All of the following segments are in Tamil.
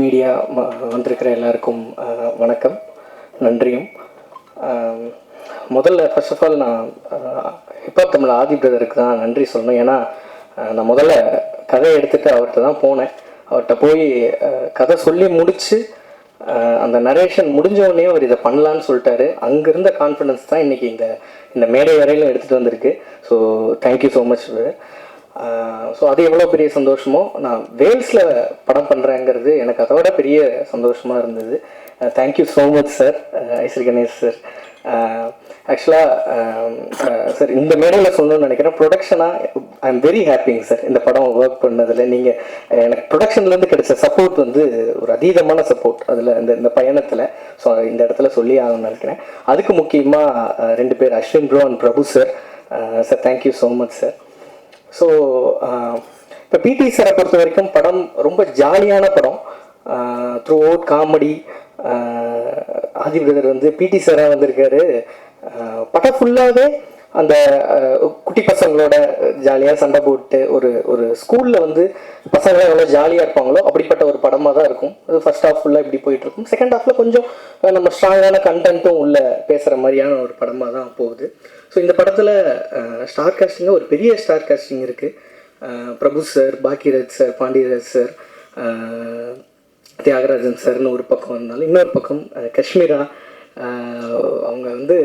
மீடியா வந்திருக்கிற எல்லாருக்கும் வணக்கம் நன்றியும். முதல்ல ஃபர்ஸ்ட் ஆஃப் ஆல் நான் ஹிப்ஹாப் தமிழ் ஆதி பிரதருக்கு தான் நன்றி சொல்லணும். ஏன்னா நான் முதல்ல கதை எடுத்துகிட்டு அவர்கிட்ட தான் போனேன். அவர்கிட்ட போய் கதை சொல்லி முடித்து அந்த நரேஷன் முடிஞ்ச உடனே அவர் இதை பண்ணலான்னு சொல்லிட்டாரு. அங்கிருந்த கான்ஃபிடன்ஸ் தான் இன்றைக்கி இந்த இந்த மேடை வரையிலும் எடுத்துகிட்டு வந்திருக்கு. So thank you so much so அது எவ்வளோ பெரிய சந்தோஷமோ நான் வேல்ஸில் படம் பண்ணுறேங்கிறது எனக்கு அதை விட பெரிய சந்தோஷமாக இருந்தது. Thank you so much sir Aishwari Ganesh sir ஆக்சுவலாக சார் இந்த மேடையில் சொல்லணும்னு நினைக்கிறேன். ப்ரொடக்ஷனாக ஐ எம் வெரி ஹாப்பிங்க சார் இந்த படம் ஒர்க் பண்ணதில் நீங்கள் எனக்கு ப்ரொடக்ஷன்லேருந்து கிடைச்ச சப்போர்ட் வந்து ஒரு அதீதமான சப்போர்ட் அதில் இந்த இந்த பயணத்தில். ஸோ இந்த இடத்துல சொல்லி ஆகணும்னு நினைக்கிறேன். அதுக்கு முக்கியமாக ரெண்டு பேர் Ashwin bro and Prabhu sir sir thank you so much sir so இப்போ பிடி சாரை பொறுத்த வரைக்கும் படம் ரொம்ப ஜாலியான படம். Throughout comedy Aadhi brother வந்து பிடி சாராக வந்திருக்காரு. Uh, படம் ஃபுல்லாகவே அந்த குட்டி பசங்களோட ஜாலியாக சண்டை போட்டு ஒரு ஒரு ஸ்கூலில் வந்து பசங்களாம் எவ்வளோ ஜாலியாக இருப்பாங்களோ அப்படிப்பட்ட ஒரு படமாக தான் இருக்கும். அது ஃபர்ஸ்ட் ஹாஃப் ஃபுல்லாக இப்படி போயிட்டு இருக்கும். செகண்ட் ஹாஃபில் கொஞ்சம் நம்ம ஸ்ட்ராங்கான கண்டென்ட்டும் உள்ள பேசுகிற மாதிரியான ஒரு படமாக தான் போகுது. ஸோ இந்த படத்தில் ஸ்டார் காஸ்டிங்கில் ஒரு பெரிய ஸ்டார் காஸ்டிங் இருக்குது Prabhu sir Bhagyaraj sir Pandiyaraj sir Thiagarajan சார்னு ஒரு பக்கம் இருந்தாலும் இன்னொரு பக்கம் காஷ்மீரா அவங்க வந்து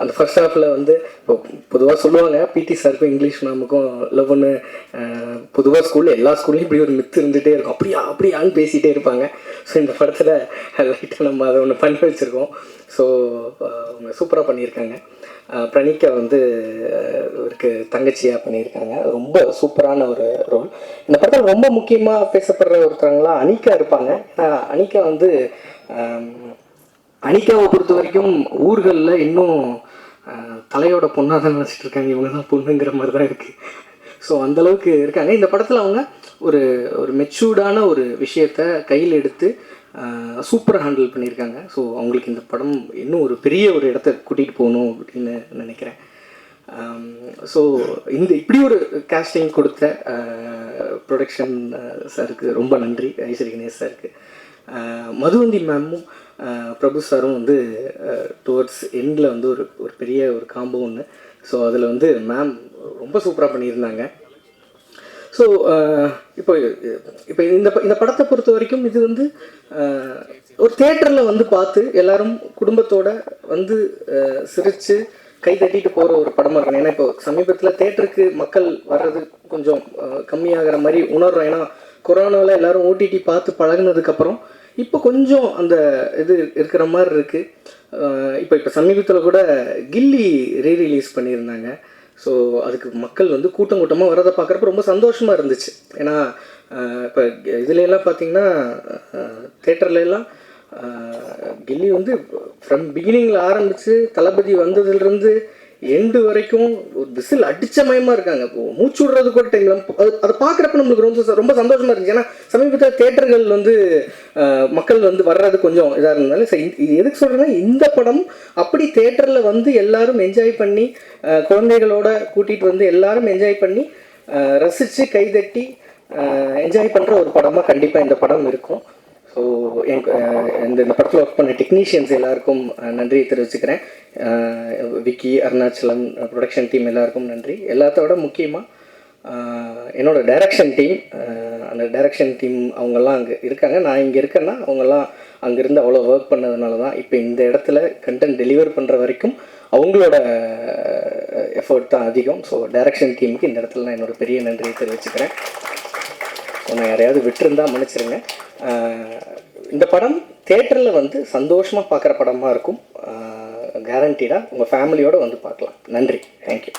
அந்த ஃபர்ஸ்ட் ஹாஃபில் வந்து இப்போ பொதுவாக சொல்லுவாங்க பிடி சாருக்கும் இங்கிலீஷ் மேமுக்கும் ஒன்று பொதுவாக ஸ்கூலில் எல்லா ஸ்கூல்லையும் இப்படி ஒரு மித்து இருந்துகிட்டே இருக்கும். அப்படியா அப்படியான்னு பேசிகிட்டே இருப்பாங்க. ஸோ இந்த படத்தில் லைட்டாக நம்ம அதை ஒன்று பண்ணி வச்சுருக்கோம். ஸோ அவங்க சூப்பராக பண்ணியிருக்காங்க. பிரணிக்கா வந்து இவருக்கு தங்கச்சியாக பண்ணியிருக்காங்க. ரொம்ப சூப்பரான ஒரு ரோல் இந்த படத்தில் ரொம்ப முக்கியமாக பேசப்படுற ஒருத்தவங்களாம் அனிகா இருப்பாங்க. அனிகா வந்து அனிகாவை பொறுத்த வரைக்கும் ஊர்களில் இன்னும் தலையோட பொண்ணாக தான் நினச்சிட்டு இருக்காங்க. இவங்க தான் பொண்ணுங்கிற மாதிரி தான் இருக்குது ஸோ அந்தளவுக்கு இருக்காங்க. இந்த படத்தில் அவங்க ஒரு ஒரு மெச்சூர்டான ஒரு விஷயத்த கையில் எடுத்து சூப்பராக ஹேண்டில் பண்ணியிருக்காங்க. ஸோ அவங்களுக்கு இந்த படம் இன்னும் ஒரு பெரிய ஒரு இடத்த கூட்டிகிட்டு போகணும் அப்படின்னு நினைக்கிறேன். ஸோ இந்த இப்படி ஒரு கேஸ்டிங் கொடுத்த ப்ரொடக்ஷன் சாருக்கு ரொம்ப நன்றி. ஐஸ்வரி கணேஷ் சாருக்கு மதுவந்தி மேமும் பிரபு சாரும் வந்து டுவர்ட்ஸ் எண்டில் வந்து ஒரு ஒரு பெரிய ஒரு காம்போ ஒன்று ஸோ அதில் வந்து மேம் ரொம்ப சூப்பராக பண்ணியிருந்தாங்க. ஸோ இப்போ இப்போ இந்த இந்த படத்தை பொறுத்த வரைக்கும் இது வந்து ஒரு தேட்டரில் வந்து பார்த்து எல்லாரும் குடும்பத்தோட வந்து சிரித்து கை தட்டிட்டு போகிற ஒரு படமாக இருக்கணும். ஏன்னா இப்போ சமீபத்தில் தேட்டருக்கு மக்கள் வர்றது கொஞ்சம் கம்மியாகிற மாதிரி உணர்றோம். ஏன்னா கொரோனாவில் எல்லாரும் ஓடிடி பார்த்து பழகுனதுக்கப்புறம் இப்போ கொஞ்சம் அந்த இது இருக்கிற மாதிரி இருக்குது இப்போ இப்போ சமீபத்தில் கூட கில்லி ரீ ரிலீஸ் பண்ணியிருந்தாங்க. ஸோ அதுக்கு மக்கள் வந்து கூட்டம் கூட்டமாக வரதை பார்க்குறப்ப ரொம்ப சந்தோஷமாக இருந்துச்சு. ஏன்னா இப்போ இதுலலாம் பார்த்தீங்கன்னா தேட்டர்லலாம் கில்லி வந்து ஃப்ரம் பிகினிங்கில் ஆரம்பித்து தளபதி வந்ததுலேருந்து எண்டு வரைக்கும் ஒரு விசில் அடிச்ச மயமாக இருக்காங்க. மூச்சு விடுறது கூட டைம் அது அதை பார்க்குறப்ப நம்மளுக்கு ரொம்ப ரொம்ப சந்தோஷமாக இருந்துச்சு. ஏன்னா சமீபத்தில் தேட்டர்கள் வந்து மக்கள் வந்து வர்றது கொஞ்சம் இதாக இருந்தாலும் சரி எதுக்கு சொல்கிறேன்னா இந்த படம் அப்படி தேட்டரில் வந்து எல்லாரும் என்ஜாய் பண்ணி குழந்தைகளோட கூட்டிகிட்டு வந்து எல்லாரும் என்ஜாய் பண்ணி ரசித்து கைதட்டி என்ஜாய் பண்ணுற ஒரு படமாக கண்டிப்பாக இந்த படம் இருக்கும். ஸோ இந்த இந்த படத்தில் ஒர்க் பண்ண டெக்னீஷியன்ஸ் எல்லாருக்கும் நன்றியை தெரிவிச்சுக்கிறேன். விக்கி அருணாச்சலம் ப்ரொடக்ஷன் டீம் எல்லாருக்கும் நன்றி. எல்லாத்தோட முக்கியமாக என்னோடய டைரக்ஷன் டீம் அந்த டைரக்ஷன் டீம் அவங்கெல்லாம் அங்கே இருக்காங்க. நான் இங்கே இருக்கேன்னா அவங்கெல்லாம் அங்கேருந்து அவ்வளோ ஒர்க் பண்ணதுனால தான் இப்போ இந்த இடத்துல கண்டென்ட் டெலிவர் பண்ணுற வரைக்கும் அவங்களோட எஃபர்ட் தான் அதிகம். ஸோ டைரக்ஷன் டீமுக்கு இந்த இடத்துல நான் என்னோட பெரிய நன்றியை தெரிவிச்சுக்கிறேன். ஸோ நான் யாரையாவது விட்டுருந்தா மன்னிச்சிருங்க. இந்த படம் தேட்டரில் வந்து சந்தோஷமாக பார்க்குற படமாக இருக்கும். கேரண்டீடாக உங்கள் ஃபேமிலியோடு வந்து பார்க்கலாம். நன்றி. தேங்க்யூ